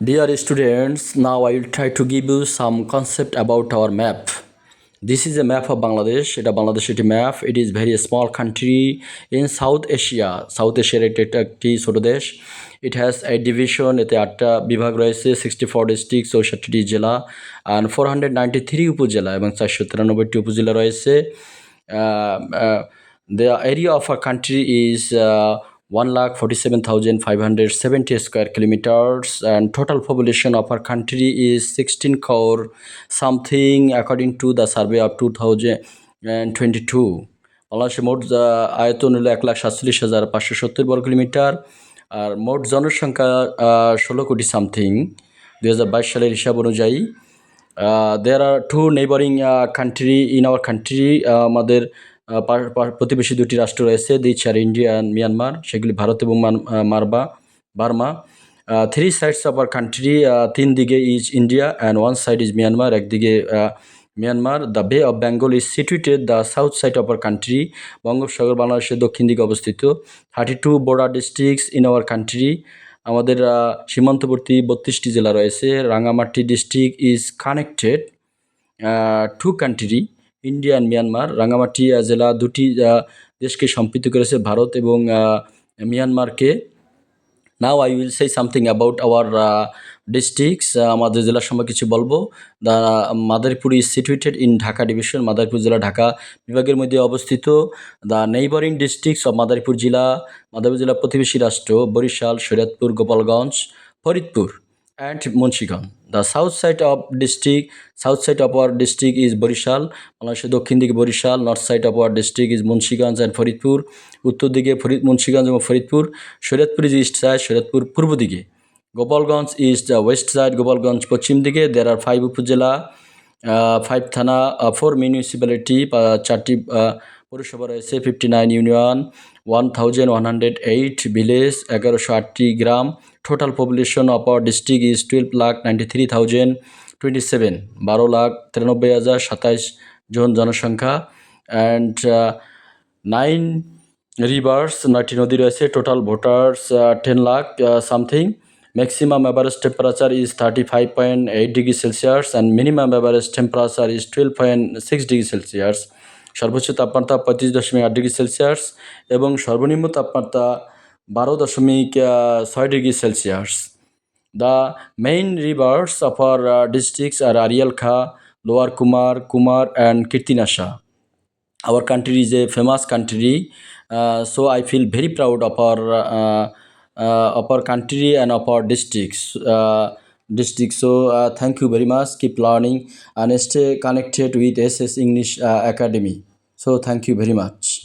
Dear students, now I will try to give you some concept about our map. This is a map of Bangladesh. এটা বাংলাদেশ একটি map it is very small country in South Asia South এশিয়ার এটা একটা একটি ছোটো দেশ। It has a division এতে আটটা বিভাগ রয়েছে সিক্সটি ফোর ডিস্ট্রিক্ট চৌষট্টিটি জেলা and four hundred ninety three upazila এবং চারশো তিরানব্বইটি উপজেলা রয়েছে। The area of a country is one lakh forty-seven thousand five hundred seventy square kilometers and total population of our country is sixteen crore something according to the survey of two thousand and twenty-two. বাংলাদেশের মোট আয়তন হলো এক লাখ সাতচল্লিশ হাজার পাঁচশো সত্তর বর্গ কিলোমিটার আর মোট জনসংখ্যা ষোলো কোটি সামথিং দুই হাজার বাইশ সালের হিসাব অনুযায়ী there are two neighbouring country in our country আমাদের প্রতিবেশী দুটি রাষ্ট্র রয়েছে these are India and Myanmar, সেগুলি ভারত এবং মারবা, Burma. Three sides of our country তিন দিকে is India and one side is Myanmar একদিকে Myanmar the bay of Bengal is situated the south side of our country বঙ্গোপসাগর, বাংলাদেশের দক্ষিণ দিকে অবস্থিত। Thirty two border districts in our country আমাদের সীমান্তবর্তী বত্রিশটি জেলা রয়েছে। Rangamati district is connected to country India and Myanmar Rangamati জেলা দুটি দেশকে সম্পৃক্ত করেছে ভারত এবং মিয়ানমারকে now I will say something about our districts আমাদের জেলার সময় কিছু বলব। The Madaripur is situated in Dhaka division Madaripur জেলা ঢাকা বিভাগের মধ্যে অবস্থিত। The neighbouring districts of Madaripur জেলা মাদারীপুর জেলা প্রতিবেশী রাষ্ট্র, Barishal, Shariatpur, Gopalganj, Faridpur. And Munshiganj the south side of district south side of our district is Barisal বাংলাদেশের দক্ষিণ দিকে Barisal north side of our district is Munshiganj and Faridpur উত্তর দিকে ফরিদ মুন্সিগঞ্জ এবং Faridpur Shariatpur is east side Shariatpur পূর্ব দিকে। Gopalganj is the west side Gopalganj পশ্চিম দিকে there are five upazila five thana four municipality চারটি পৌরসভা রয়েছে fifty nine union one thousand one hundred eight village এগারোশো আটটি গ্রাম total population of our district is twelve lakh ninety three thousand twenty seven বারো লাখ তিরানব্বই হাজার সাতাইশ জন জনসংখ্যা অ্যান্ড নাইন রিভার্স নয়টি নদী রয়েছে total voters ten lakh something maximum average temperature is thirty five point eight degree Celsius and minimum average temperature is twelve point six degree Celsius সর্বোচ্চ তাপমাত্রা পঁয়ত্রিশ দশমিক আট ডিগ্রি সেলসিয়াস এবং সর্বনিম্ন তাপমাত্রা বারো দশমিক ছয় degree Celsius. The main rivers of our districts are Arial Khan, lower Kumar Kumar and Kirtinasha. Our country is a famous country so I feel very proud of our of our country and of our districts. District. So uh, thank you very much. Keep learning and stay connected with SS English uh, Academy. So thank you very much.